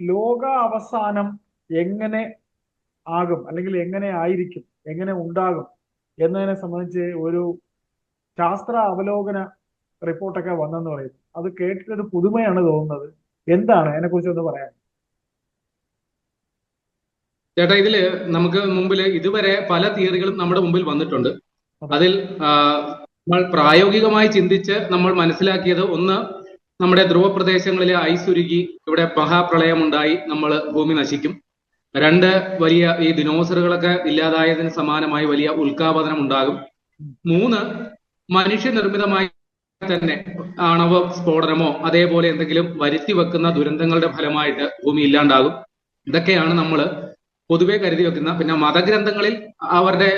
ലോക അവസാനം എങ്ങനെ ആകും? അല്ലെങ്കിൽ എങ്ങനെ ആയിരിക്കും? എങ്ങനെ ഉണ്ടാകും? എന്നതിനെ സംബന്ധിച്ച് ഒരു ശാസ്ത്ര അവലോകന റിപ്പോർട്ടൊക്കെ വന്നെന്ന് പറയുന്നു അത് കേട്ടിട്ട് ഒരു പുതുമയാണ് തോന്നുന്നത്. എന്താണ്? അതിനെക്കുറിച്ച് ഒന്ന് പറയാൻ ചേട്ടാ ഇതിൽ നമുക്ക് മുമ്പിൽ ഇതുവരെ പല തിയറികളും നമ്മുടെ മുമ്പിൽ വന്നിട്ടുണ്ട്. അതിൽ നമ്മൾ പ്രായോഗികമായി ചിന്തിച്ച് നമ്മൾ മനസ്സിലാക്കിയത് ഒന്ന് നമ്മുടെ ധ്രുവ പ്രദേശങ്ങളിലെ ഐസ് ഉരുകി ഇവിടെ മഹാപ്രളയമുണ്ടായി നമ്മൾ ഭൂമി നശിക്കും. രണ്ട് വലിയ ഈ ദിനോസറുകളൊക്കെ ഇല്ലാതായതിന് സമാനമായി വലിയ ഉൽക്കാപതനം ഉണ്ടാകും മൂന്ന് മനുഷ്യനിർമ്മിതമായി തന്നെ ആണവ സ്ഫോടനമോ അതേപോലെ എന്തെങ്കിലും വരുത്തി വെക്കുന്ന ദുരന്തങ്ങളുടെ ഫലമായിട്ട് ഭൂമി ഇല്ലാണ്ടാകും. ഇതൊക്കെയാണ് നമ്മൾ പൊതുവെ കരുതി വെക്കുന്ന പിന്നെ മതഗ്രന്ഥങ്ങളിൽ അവരുടെ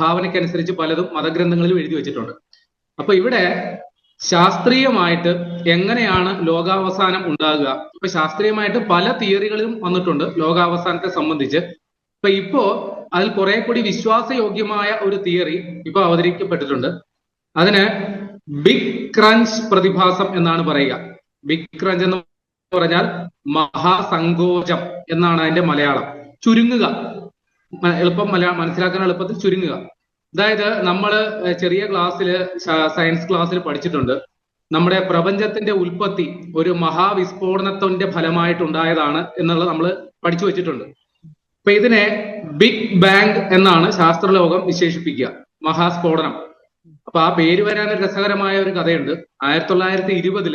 ഭാവനയ്ക്കനുസരിച്ച് പലതും മതഗ്രന്ഥങ്ങളിൽ എഴുതി വെച്ചിട്ടുണ്ട്. അപ്പൊ ഇവിടെ ശാസ്ത്രീയമായിട്ട് എങ്ങനെയാണ് ലോകാവസാനം ഉണ്ടാകുക? ഇപ്പൊ ശാസ്ത്രീയമായിട്ട് പല തിയറികളും വന്നിട്ടുണ്ട് ലോകാവസാനത്തെ സംബന്ധിച്ച്. ഇപ്പൊ ഇപ്പോ അതിൽ കുറെ കൂടി വിശ്വാസയോഗ്യമായ ഒരു തിയറി ഇപ്പൊ അവതരിക്കപ്പെട്ടിട്ടുണ്ട് അതിന് ബിഗ് ക്രഞ്ച് പ്രതിഭാസം എന്നാണ് പറയുക. ബിഗ് ക്രഞ്ച് എന്ന് പറഞ്ഞാൽ മഹാസങ്കോചം എന്നാണ് അതിന്റെ മലയാളം. ചുരുങ്ങുക. എളുപ്പം മലയാളം മനസ്സിലാക്കാൻ എളുപ്പത്തിൽ ചുരുങ്ങുക. അതായത് നമ്മൾ ചെറിയ ക്ലാസ്സിൽ സയൻസ് ക്ലാസ്സിൽ പഠിച്ചിട്ടുണ്ട്. നമ്മുടെ പ്രപഞ്ചത്തിന്റെ ഉൽപ്പത്തി ഒരു മഹാവിസ്ഫോടനത്തിന്റെ ഫലമായിട്ടുണ്ടായതാണ് എന്നുള്ളത് നമ്മൾ പഠിച്ചു വെച്ചിട്ടുണ്ട്. അപ്പൊ ഇതിനെ ബിഗ് ബാങ് എന്നാണ് ശാസ്ത്രലോകം വിശേഷിപ്പിക്കുക. മഹാസ്ഫോടനം. അപ്പൊ ആ പേര് വരാൻ രസകരമായ ഒരു കഥയുണ്ട്. ആയിരത്തി തൊള്ളായിരത്തി ഇരുപതിൽ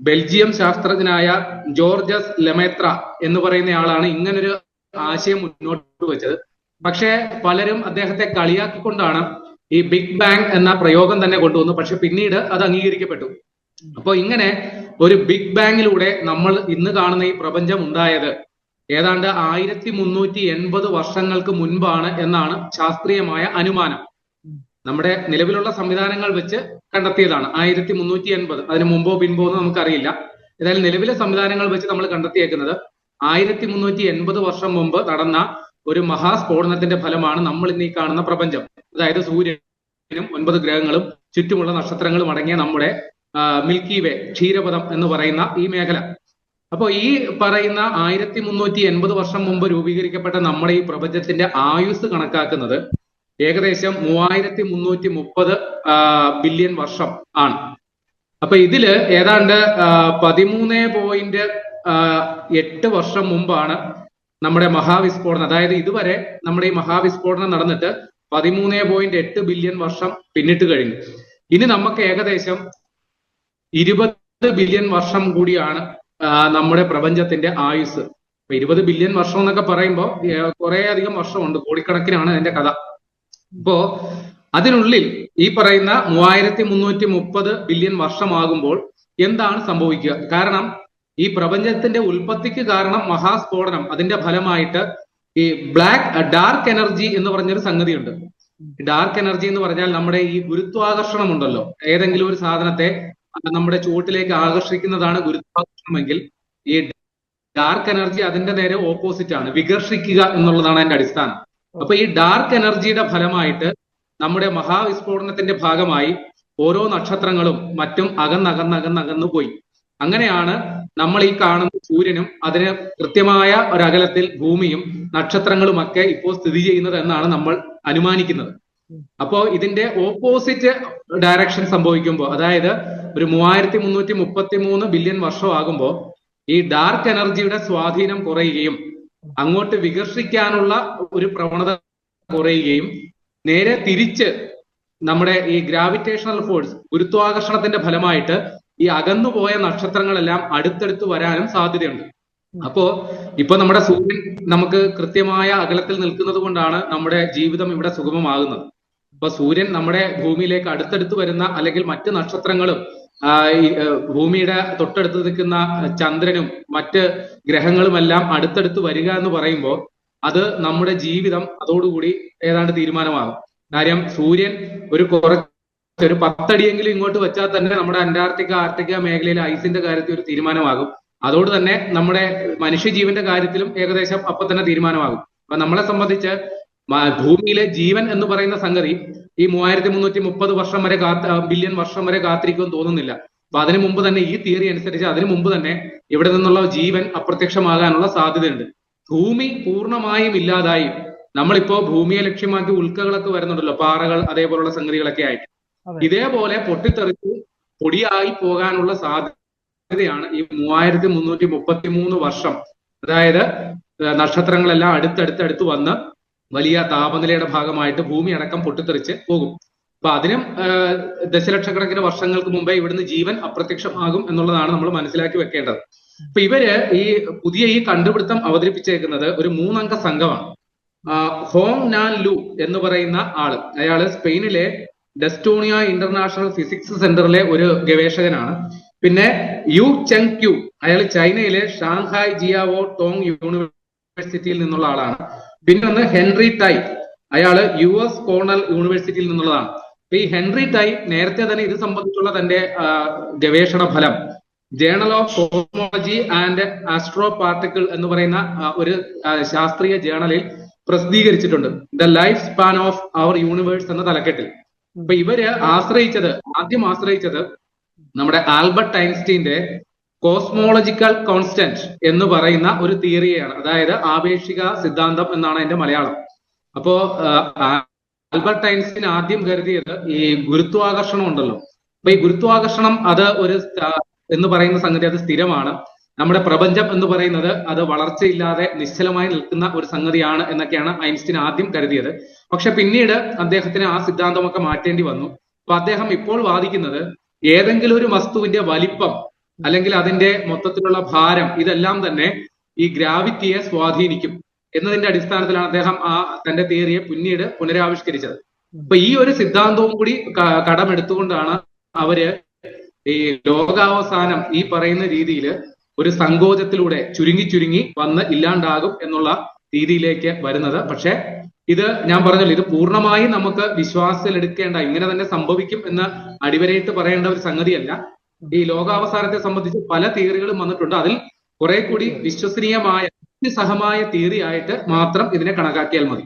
ബെൽജിയം ശാസ്ത്രജ്ഞനായ ജോർജസ് ലെമേത്ര എന്ന് പറയുന്ന ആളാണ് ഇങ്ങനൊരു ആശയം മുന്നോട്ട് വെച്ചത്. പക്ഷേ പലരും അദ്ദേഹത്തെ കളിയാക്കിക്കൊണ്ടാണ് ഈ ബിഗ് ബാങ് എന്ന പ്രയോഗം തന്നെ കൊണ്ടുവന്നു പക്ഷെ പിന്നീട് അത് അംഗീകരിക്കപ്പെട്ടു. അപ്പോൾ ഇങ്ങനെ ഒരു ബിഗ് ബാങ്ങിലൂടെ നമ്മൾ ഇന്ന് കാണുന്ന ഈ പ്രപഞ്ചം ഉണ്ടായത് ഏതാണ്ട് ആയിരത്തി മുന്നൂറ്റി എൺപത് വർഷങ്ങൾക്ക് മുൻപാണ് എന്നാണ് ശാസ്ത്രീയമായ അനുമാനം. നമ്മുടെ നിലവിലുള്ള സംവിധാനങ്ങൾ വെച്ച് കണ്ടെത്തിയതാണ് ആയിരത്തി മുന്നൂറ്റി എൺപത് അതിന് മുമ്പോ പിൻപോ എന്ന് നമുക്കറിയില്ല. ഏതായാലും നിലവിലെ സംവിധാനങ്ങൾ വെച്ച് നമ്മൾ കണ്ടെത്തിയേക്കുന്നത് ആയിരത്തി മുന്നൂറ്റി എൺപത് വർഷം മുമ്പ് നടന്ന ഒരു മഹാസ്ഫോടനത്തിന്റെ ഫലമാണ് നമ്മൾ ഇന്ന് ഈ കാണുന്ന പ്രപഞ്ചം. അതായത് സൂര്യനും ഒൻപത് ഗ്രഹങ്ങളും ചുറ്റുമുള്ള നക്ഷത്രങ്ങളും അടങ്ങിയ നമ്മുടെ മിൽക്കി വേ ക്ഷീരപഥം എന്ന് പറയുന്ന ഈ മേഖല. അപ്പോൾ ഈ പറയുന്ന ആയിരത്തി മുന്നൂറ്റി എൺപത് വർഷം മുമ്പ് രൂപീകരിക്കപ്പെട്ട നമ്മുടെ ഈ പ്രപഞ്ചത്തിന്റെ ആയുസ് കണക്കാക്കുന്നത് ഏകദേശം മൂവായിരത്തി മുന്നൂറ്റി മുപ്പത് ബില്യൺ വർഷം ആണ്. അപ്പൊ ഇതിൽ ഏതാണ്ട് പതിമൂന്ന് പോയിന്റ് എട്ട് വർഷം മുമ്പാണ് നമ്മുടെ മഹാവിസ്ഫോടനം അതായത് ഇതുവരെ നമ്മുടെ ഈ മഹാവിസ്ഫോടനം നടന്നിട്ട് പതിമൂന്ന് പോയിന്റ് എട്ട് ബില്യൺ വർഷം പിന്നിട്ട് കഴിഞ്ഞു. ഇനി നമുക്ക് ഏകദേശം ഇരുപത് ബില്യൺ വർഷം കൂടിയാണ് നമ്മുടെ പ്രപഞ്ചത്തിന്റെ ആയുസ് അപ്പൊ ഇരുപത് ബില്യൺ വർഷം എന്നൊക്കെ പറയുമ്പോൾ കുറെ അധികം വർഷമുണ്ട് കോടിക്കണക്കിനാണ് അതിന്റെ കഥ. ഇപ്പോ അതിനുള്ളിൽ ഈ പറയുന്ന മൂവായിരത്തി മുന്നൂറ്റി മുപ്പത് ബില്യൺ വർഷമാകുമ്പോൾ എന്താണ് സംഭവിക്കുക? കാരണം പ്രപഞ്ചത്തിന്റെ ഉൽപ്പത്തിക്ക് കാരണം മഹാസ്ഫോടനം. അതിന്റെ ഫലമായിട്ട് ഈ ബ്ലാക്ക് ഡാർക്ക് എനർജി എന്ന് പറഞ്ഞൊരു സംഗതിയുണ്ട്. ഡാർക്ക് എനർജി എന്ന് പറഞ്ഞാൽ നമ്മുടെ ഈ ഗുരുത്വാകർഷണം ഉണ്ടല്ലോ ഏതെങ്കിലും ഒരു സാധനത്തെ നമ്മുടെ ചുവട്ടിലേക്ക് ആകർഷിക്കുന്നതാണ് ഗുരുത്വാകർഷണമെങ്കിൽ ഈ ഡാർക്ക് എനർജി അതിന്റെ നേരെ ഓപ്പോസിറ്റ് ആണ്. വികർഷിക്കുക എന്നുള്ളതാണ് അതിന്റെ അടിസ്ഥാനം. അപ്പൊ ഈ ഡാർക്ക് എനർജിയുടെ ഫലമായിട്ട് നമ്മുടെ മഹാവിസ്ഫോടനത്തിന്റെ ഭാഗമായി ഓരോ നക്ഷത്രങ്ങളും മറ്റും അകന്നകന്നകന്നകന്നു പോയി. അങ്ങനെയാണ് നമ്മൾ ഈ കാണുന്ന സൂര്യനും അതിന് കൃത്യമായ ഒരകലത്തിൽ ഭൂമിയും നക്ഷത്രങ്ങളുമൊക്കെ ഇപ്പോൾ സ്ഥിതി ചെയ്യുന്നത് എന്നാണ് നമ്മൾ അനുമാനിക്കുന്നത്. അപ്പോ ഇതിന്റെ ഓപ്പോസിറ്റ് ഡയറക്ഷൻ സംഭവിക്കുമ്പോൾ അതായത് ഒരു മൂവായിരത്തി മുന്നൂറ്റി മുപ്പത്തി മൂന്ന് ബില്യൺ വർഷമാകുമ്പോൾ ഈ ഡാർക്ക് എനർജിയുടെ സ്വാധീനം കുറയുകയും അങ്ങോട്ട് വികർഷിക്കാനുള്ള ഒരു പ്രവണത കുറയുകയും നേരെ തിരിച്ച് നമ്മുടെ ഈ ഗ്രാവിറ്റേഷണൽ ഫോഴ്സ് ഗുരുത്വാകർഷണത്തിന്റെ ഫലമായിട്ട് ഈ അകന്നുപോയ നക്ഷത്രങ്ങളെല്ലാം അടുത്തടുത്ത് വരാനും സാധ്യതയുണ്ട്. അപ്പോ ഇപ്പൊ നമ്മുടെ സൂര്യൻ നമുക്ക് കൃത്യമായ അകലത്തിൽ നിൽക്കുന്നത് കൊണ്ടാണ് നമ്മുടെ ജീവിതം ഇവിടെ സുഗമമാകുന്നത്. അപ്പൊ സൂര്യൻ നമ്മുടെ ഭൂമിയിലേക്ക് അടുത്തടുത്ത് വരുന്ന അല്ലെങ്കിൽ മറ്റ് നക്ഷത്രങ്ങളും ഭൂമിയുടെ തൊട്ടടുത്ത് നിൽക്കുന്ന ചന്ദ്രനും മറ്റ് ഗ്രഹങ്ങളുമെല്ലാം അടുത്തടുത്ത് വരിക എന്ന് പറയുമ്പോൾ അത് നമ്മുടെ ജീവിതം അതോടുകൂടി ഏതാണ്ട് തീരുമാനമാകും. കാര്യം സൂര്യൻ ഒരു കുറച്ച് ഒരു പത്തടിയെങ്കിലും ഇങ്ങോട്ട് വെച്ചാൽ തന്നെ നമ്മുടെ അന്റാർട്ടിക്ക ആർട്ടിക്ക മേഖലയിലെ ഐസിന്റെ കാര്യത്തിൽ ഒരു തീരുമാനമാകും. അതോട് തന്നെ നമ്മുടെ മനുഷ്യജീവന്റെ കാര്യത്തിലും ഏകദേശം അപ്പൊ തന്നെ തീരുമാനമാകും. അപ്പൊ നമ്മളെ സംബന്ധിച്ച് ഭൂമിയിലെ ജീവൻ എന്ന് പറയുന്ന സംഗതി ഈ മൂവായിരത്തി മുന്നൂറ്റി മുപ്പത് വർഷം വരെ കാത്ത് ബില്യൺ വർഷം വരെ കാത്തിരിക്കുമെന്ന് തോന്നുന്നില്ല. അപ്പൊ അതിനു മുമ്പ് തന്നെ ഈ തിയറി അനുസരിച്ച് അതിനു മുമ്പ് തന്നെ ഇവിടെ നിന്നുള്ള ജീവൻ അപ്രത്യക്ഷമാകാനുള്ള സാധ്യതയുണ്ട്. ഭൂമി പൂർണമായും ഇല്ലാതായി. നമ്മളിപ്പോ ഭൂമിയെ ലക്ഷ്യമാക്കി ഉൽക്കകളൊക്കെ വരുന്നുണ്ടല്ലോ. പാറകൾ അതേപോലുള്ള സംഗതികളൊക്കെ ആയിട്ട്. ഇതേപോലെ പൊട്ടിത്തെറിച്ച് പൊടിയായി പോകാനുള്ള സാധ്യതയാണ് ഈ മൂവായിരത്തി മുന്നൂറ്റി മുപ്പത്തി മൂന്ന് വർഷം. അതായത് നക്ഷത്രങ്ങളെല്ലാം അടുത്തടുത്തടുത്ത് വന്ന് വലിയ താപനിലയുടെ ഭാഗമായിട്ട് ഭൂമി അടക്കം പൊട്ടിത്തെറിച്ച് പോകും. അപ്പൊ അതിനും ദശലക്ഷക്കണക്കിന് വർഷങ്ങൾക്ക് മുമ്പേ ഇവിടുന്ന് ജീവൻ അപ്രത്യക്ഷമാകും എന്നുള്ളതാണ് നമ്മൾ മനസ്സിലാക്കി വെക്കേണ്ടത്. അപ്പൊ ഇവർ ഈ പുതിയ ഈ കണ്ടുപിടുത്തം അവതരിപ്പിച്ചേക്കുന്നത് ഒരു മൂന്നംഗ സംഘമാണ്. ഹോങ് നാൻ ലു എന്ന് പറയുന്ന ആൾ. അയാൾ സ്പെയിനിലെ ഡെസ്റ്റോണിയ ഇന്റർനാഷണൽ ഫിസിക്സ് സെന്ററിലെ ഒരു ഗവേഷകനാണ്. പിന്നെ യു ചെങ് ക്യു അയാൾ ചൈനയിലെ ഷാങ്ഹായ് ജിയാവോ ടോങ് യൂണിവേഴ്സിറ്റിയിൽ നിന്നുള്ള ആളാണ്. പിന്നെ ഒന്ന് ഹെൻറി ടൈ അയാൾ യു എസ് കോർണൽ യൂണിവേഴ്സിറ്റിയിൽ നിന്നുള്ളതാണ്. ഈ ഹെൻറി ടൈ നേരത്തെ തന്നെ ഇത് സംബന്ധിച്ചുള്ള തന്റെ ഗവേഷണ ഫലം journal of cosmology and astroparticle എന്ന് പറയുന്ന ഒരു ശാസ്ത്രീയ ജേണലിൽ പ്രസിദ്ധീകരിച്ചിട്ടുണ്ട്. The life span of our universe എന്ന തലക്കെട്ടിൽ. അപ്പൊ ഇവർ ആശ്രയിച്ചത് ആദ്യം ആശ്രയിച്ചത് നമ്മുടെ ആൽബർട്ട് ഐൻസ്റ്റീന്റെ കോസ്മോളജിക്കൽ കോൺസ്റ്റന്റ് എന്ന് പറയുന്ന ഒരു തിയറിയാണ് അതായത് ആപേക്ഷിക സിദ്ധാന്തം എന്നാണ് അതിന്റെ മലയാളം. അപ്പോ ആൽബർട്ട് ഐൻസ്റ്റീൻ ആദ്യം കരുതിയത് ഈ ഗുരുത്വാകർഷണം ഉണ്ടല്ലോ. അപ്പൊ ഈ ഗുരുത്വാകർഷണം അത് ഒരു എന്ന് പറയുന്ന സംഗതി അത് സ്ഥിരമാണ്. നമ്മുടെ പ്രപഞ്ചം എന്ന് പറയുന്നത് അത് വളർച്ചയില്ലാതെ നിശ്ചലമായി നിൽക്കുന്ന ഒരു സംഗതിയാണ് എന്നൊക്കെയാണ് ഐൻസ്റ്റീൻ ആദ്യം കരുതിയത്. പക്ഷെ പിന്നീട് അദ്ദേഹത്തിന് ആ സിദ്ധാന്തമൊക്കെ മാറ്റേണ്ടി വന്നു. അപ്പൊ അദ്ദേഹം ഇപ്പോൾ വാദിക്കുന്നത് ഏതെങ്കിലും ഒരു വസ്തുവിന്റെ വലിപ്പം അല്ലെങ്കിൽ അതിന്റെ മൊത്തത്തിലുള്ള ഭാരം ഇതെല്ലാം തന്നെ ഈ ഗ്രാവിറ്റിയെ സ്വാധീനിക്കും എന്നതിന്റെ അടിസ്ഥാനത്തിലാണ് അദ്ദേഹം ആ തന്റെ തിയറിയെ പിന്നീട് പുനരാവിഷ്കരിച്ചത്. അപ്പൊ ഈ ഒരു സിദ്ധാന്തവും കൂടി കടമെടുത്തുകൊണ്ടാണ് അവർ ഈ ലോകാവസാനം ഈ പറയുന്ന രീതിയിൽ ഒരു സങ്കോചത്തിലൂടെ ചുരുങ്ങി ചുരുങ്ങി വന്ന് ഇല്ലാണ്ടാകും എന്നുള്ള രീതിയിലേക്ക് വരുന്നത്. പക്ഷെ ഇത് ഞാൻ പറഞ്ഞല്ലോ ഇത് പൂർണമായി നമുക്ക് വിശ്വാസത്തിൽ എടുക്കേണ്ട ഇങ്ങനെ തന്നെ സംഭവിക്കും എന്ന് അടിവരയിട്ട് പറയേണ്ട ഒരു സംഗതിയല്ല. ഈ ലോകാവസാനത്തെ സംബന്ധിച്ച് പല തിയറികളും വന്നിട്ടുണ്ട്. അതിൽ കുറെ കൂടി വിശ്വസനീയമായ സഹമായ തിയറി ആയിട്ട് മാത്രം ഇതിനെ കണക്കാക്കിയാൽ മതി.